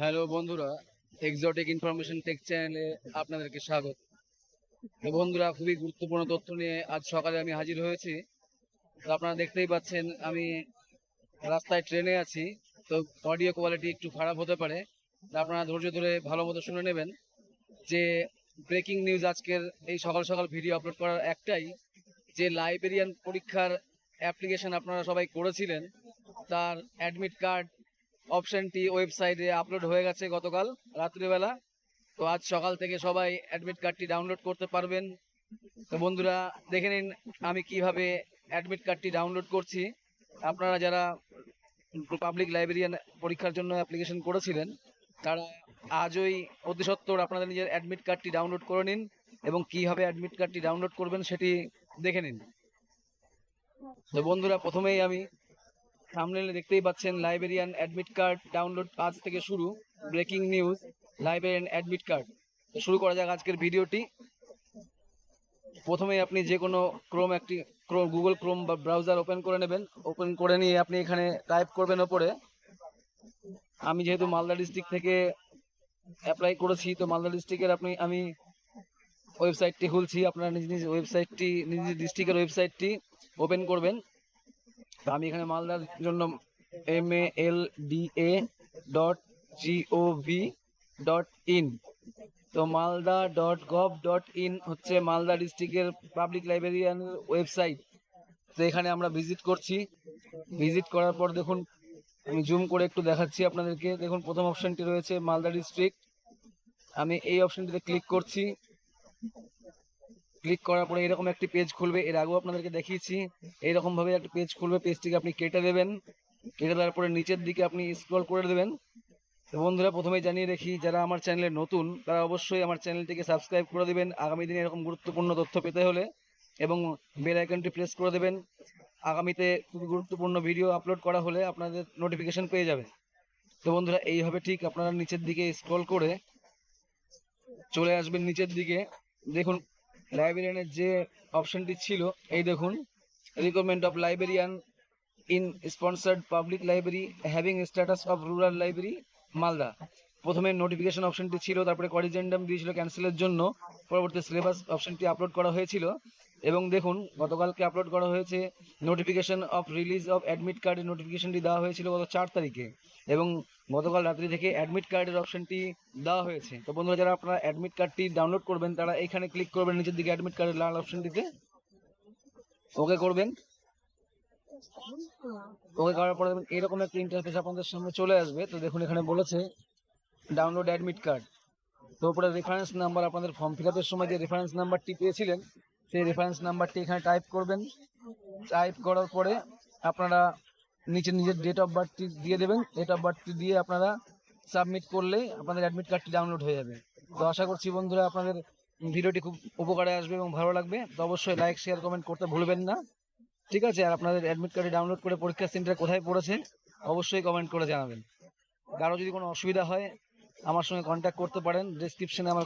Hello বন্ধুরা exotic information take চ্যানেলে আপনাদেরকে স্বাগত। বন্ধুরা, খুবই গুরুত্বপূর্ণ তথ্য নিয়ে আজ সকালে আমি হাজির হয়েছি। তো আপনারা দেখতেই পাচ্ছেন, আমি রাস্তায় ট্রেনে আছি, তো অডিও কোয়ালিটি একটু খারাপ হতে পারে। আপনারা ধৈর্য ধরে ভালো মতো শুনে নেবেন যে ব্রেকিং নিউজ আজকের এই সকাল সকাল ভিডিও আপলোড করার একটাই যে লাইব্রেরিয়ান পরীক্ষার অ্যাপ্লিকেশন আপনারা সবাই করেছিলেন, তার অ্যাডমিট কার্ড অপশনটি ওয়েবসাইটে আপলোড হয়ে গেছে গতকাল রাত্রিবেলা। তো আজ সকাল থেকে সবাই অ্যাডমিট কার্ডটি ডাউনলোড করতে পারবেন। তো বন্ধুরা, দেখে নিন আমি কীভাবে অ্যাডমিট কার্ডটি ডাউনলোড করছি। আপনারা যারা পাবলিক লাইব্রেরিয়ান পরীক্ষার জন্য অ্যাপ্লিকেশন করেছিলেন, তারা আজই অতি সত্বর আপনাদের নিজের অ্যাডমিট কার্ডটি ডাউনলোড করে নিন এবং কীভাবে অ্যাডমিট কার্ডটি ডাউনলোড করবেন সেটি দেখে নিন। তো বন্ধুরা, প্রথমেই আমি সামনে দেখতেই পাচ্ছেন লাইব্রেরিয়ান অ্যাডমিট কার্ড ডাউনলোড আজ থেকে শুরু, breaking news, librarian admit card. শুরু করা যাক আজকের ভিডিওটি। প্রথমে আপনি যে কোনো ক্রোম একটি গুগল ক্রোম বা ব্রাউজার ওপেন করে নেবেন। ওপেন করে নিয়ে আপনি এখানে টাইপ করবেন ওপরে। আমি যেহেতু মালদা ডিস্ট্রিক্ট থেকে অ্যাপ্লাই করেছি, তো মালদা ডিস্ট্রিক্টের আপনি, আমি ওয়েবসাইটটি খুলছি। আপনারা নিজ নিজ ওয়েবসাইটটি নিজ নিজ ডিস্ট্রিক্টের ওয়েবসাইটটি ওপেন করবেন। আমি এখানে মালদার জন্য M A L D A dot GOV dot in তো Malda dot gov dot in হচ্ছে মালদা ডিস্ট্রিক্টের পাবলিক লাইব্রেরিয়ান ওয়েবসাইট তো এখানে আমরা ভিজিট করছি। ভিজিট করার পর দেখুন, আমি জুম করে একটু দেখাচ্ছি আপনাদেরকে। দেখুন, প্রথম অপশনটি রয়েছে মালদা ডিস্ট্রিক্ট আমি এই অপশনটিতে ক্লিক করছি। ক্লিক করার পরে এরকম একটি পেজ খুলবে। এর আগেও আপনাদেরকে দেখিয়েছি এইরকম ভাবে একটা পেজ খুলবে। পেজটিকে আপনি কেটে দেবেন। কেটে দেওয়ার পরে নিচের দিকে আপনি স্ক্রল করে দেবেন। তো বন্ধুরা, প্রথমেই জানিয়ে রাখি, যারা আমার চ্যানেলে নতুন, তারা অবশ্যই আমার চ্যানেলটিকে সাবস্ক্রাইব করে দেবেন। আগামী দিনে এরকম গুরুত্বপূর্ণ তথ্য পেতে হলে এবং বেল আইকনটি প্রেস করে দেবেন। আগামীতে খুবই গুরুত্বপূর্ণ ভিডিও আপলোড করা হলে আপনাদের নোটিফিকেশন পেয়ে যাবে। তো বন্ধুরা, এইভাবে ঠিক আপনারা নিচের দিকে স্ক্রল করে চলে আসবেন নিচের দিকে। দেখুন লাইব্রেরিয়ানের যে অপশনটি ছিল, এই দেখুন requirement of librarian in sponsored public library having status of rural library Malda প্রথমে নোটিফিকেশন অপশনটি ছিল, তারপরে করিজেন্ডাম দিয়েছিল ক্যান্সেলের জন্য। পরবর্তী সিলেবাস অপশনটি আপলোড করা হয়েছিল। এবং দেখুন, গতকালকে আপলোড করা হয়েছে notification of release of admit কার্ডের নোটিফিকেশনটি দেওয়া হয়েছিল গত চার তারিখে এবং গতকাল রাত্রি থেকে অ্যাডমিট কার্ডের অপশনটি দেওয়া হয়েছে। তো বন্ধুরা, যারা আপনারা অ্যাডমিট কার্ডটি ডাউনলোড করবেন, তারা এখানে ক্লিক করবেন নিচের দিকে অ্যাডমিট কার্ডের লাল অপশনটিতে ওকে করবেন। ওকে করার পরে এরকম একটা ইন্টারফেস আপনাদের সামনে চলে আসবে। তো দেখুন, এখানে বলেছে ডাউনলোড অ্যাডমিট কার্ড তো উপরে রেফারেন্স নাম্বার আপনাদের ফর্ম ফিল আপের সময় যে রেফারেন্স নাম্বারটি পেয়েছিলেন সেই রেফারেন্স নাম্বারটি এখানে টাইপ করবেন। টাইপ করার পরে আপনারা নিচে নিজের ডেট অফ বার্থটি দিয়ে দেবেন। ডেট অফ বার্থটি দিয়ে আপনারা সাবমিট করলেই আপনাদের অ্যাডমিট কার্ডটি ডাউনলোড হয়ে যাবে। তো আশা করছি বন্ধুরা আপনাদের ভিডিওটি খুব উপকারে আসবে এবং ভালো লাগবে। তো অবশ্যই লাইক শেয়ার কমেন্ট করতে ভুলবেন না। ঠিক আছে? আর আপনাদের অ্যাডমিট কার্ডে ডাউনলোড করে পরীক্ষা সেন্টার কোথায় পড়েছে অবশ্যই কমেন্ট করে জানাবেন। কারও যদি কোনো অসুবিধা হয়, আমার সঙ্গে কন্ট্যাক্ট করতে পারেন। ডিসক্রিপশনে আমার